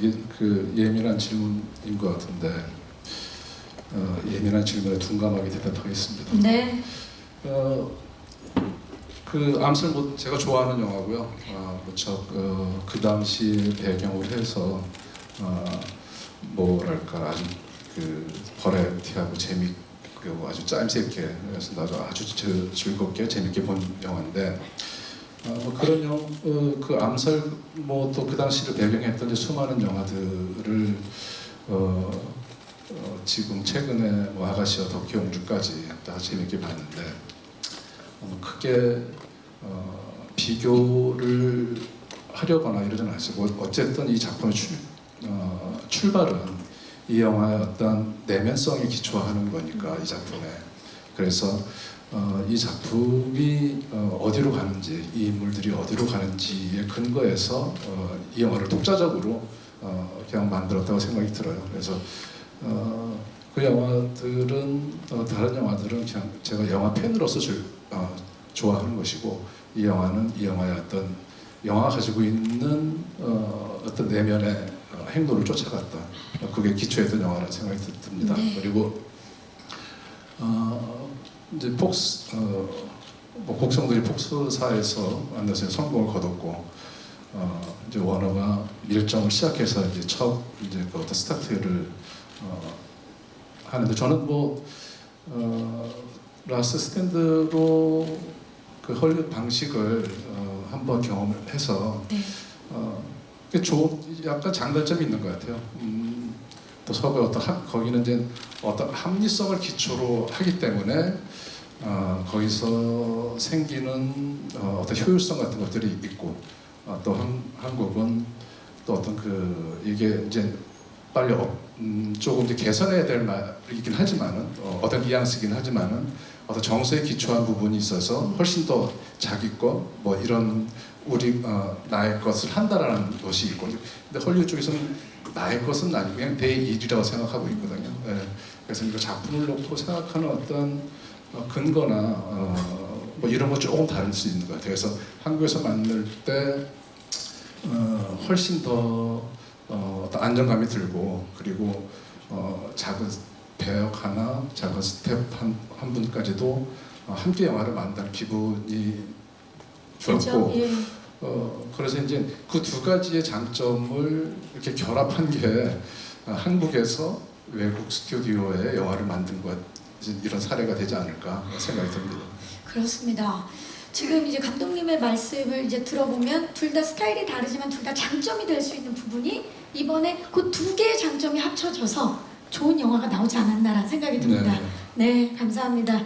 이게 그 예민한 질문인 것 같은데 어, 예민한 질문에 둔감하게 대답하겠습니다. 네. 어, 그 암슬 뭐 제가 좋아하는 영화고요. 아, 무척 어, 그 당시 배경으로 해서 어, 뭐랄까 아주 그 버라이어티하고 재밌고 아주 짜임새 있게 그래서 나도 아주 즐- 즐겁게 재밌게 본 영화인데 어, 뭐 그런 영, 어, 그 암살 뭐 또 그 당시를 배경했던 수많은 영화들을 어, 어, 지금 최근에 뭐 아가씨와 덕혜옹주까지 다 재밌게 봤는데 어, 크게 어, 비교를 하려거나 이러진 않았어요. 뭐 어쨌든 이 작품의 출, 어, 출발은 이 영화의 어떤 내면성에 기초하는 거니까 이 작품에 그래서 어, 이 작품이 어, 어디로 가는지 이 인물들이 어디로 가는지에 근거해서 어, 이 영화를 독자적으로 어, 그냥 만들었다고 생각이 들어요. 그래서 어, 그 영화들은 어, 다른 영화들은 그냥 제가 영화 팬으로서 즐, 어, 좋아하는 것이고 이 영화는 이 영화의 어떤 영화가 가지고 있는 어, 어떤 내면의 어, 행동을 쫓아갔던 어, 그게 기초했던 영화라는 생각이 드- 듭니다. 네. 그리고 어, 이제 폭스 어, 뭐 곡성들이 폭스사에서 만나서 성공을 거뒀고 어, 이제 워너가 밀정을 시작해서 이제 첫 이제 그 어떤 스타트를 어, 하는데 저는 뭐 어, 라스 스탠드로 그 헐리우드 방식을 어, 한번 경험을 해서 네. 어, 그 좋은 약간 장단점이 있는 것 같아요. 음, 또 서구의 어떤 합, 거기는 이제 어떤 합리성을 기초로 하기 때문에 어, 거기서 생기는 어, 어떤 효율성 같은 것들이 있고 어, 또 한, 한국은 또 어떤 그 이게 이제 빨리 어, 음, 조금 이제 개선해야 될 말이긴 하지만은 어, 어떤 뉘앙스긴 하지만은 어떤 정서에 기초한 부분이 있어서 훨씬 더 자기 거뭐 이런 우리 어, 나의 것을 한다라는 것이 있고 근데 헐리우드 쪽에서는 나의 것은 그냥 내 일이라고 생각하고 있거든요. 예. 그래서 이거 작품을 놓고 생각하는 어떤 어, 근거나 어, 뭐 이런 거 조금 다를 수 있는 것 같아요. 그래서 한국에서 만들 때 어, 훨씬 더 어, 안정감이 들고 그리고 어, 작은 배역 하나, 작은 스텝 한, 한 분까지도 어, 함께 영화를 만드는 기분이 그렇죠. 좋았고 예. 어, 그래서 이제 그 두 가지의 장점을 이렇게 결합한 게 어, 한국에서 외국 스튜디오에 영화를 만든 것 이런 사례가 되지 않을까 생각이 듭니다. 그렇습니다. 지금 이제 감독님의 말씀을 이제 들어보면 둘 다 스타일이 다르지만 둘 다 장점이 될 수 있는 부분이 이번에 그 두 개의 장점이 합쳐져서 좋은 영화가 나오지 않았나라는 생각이 듭니다. 네. 네, 감사합니다.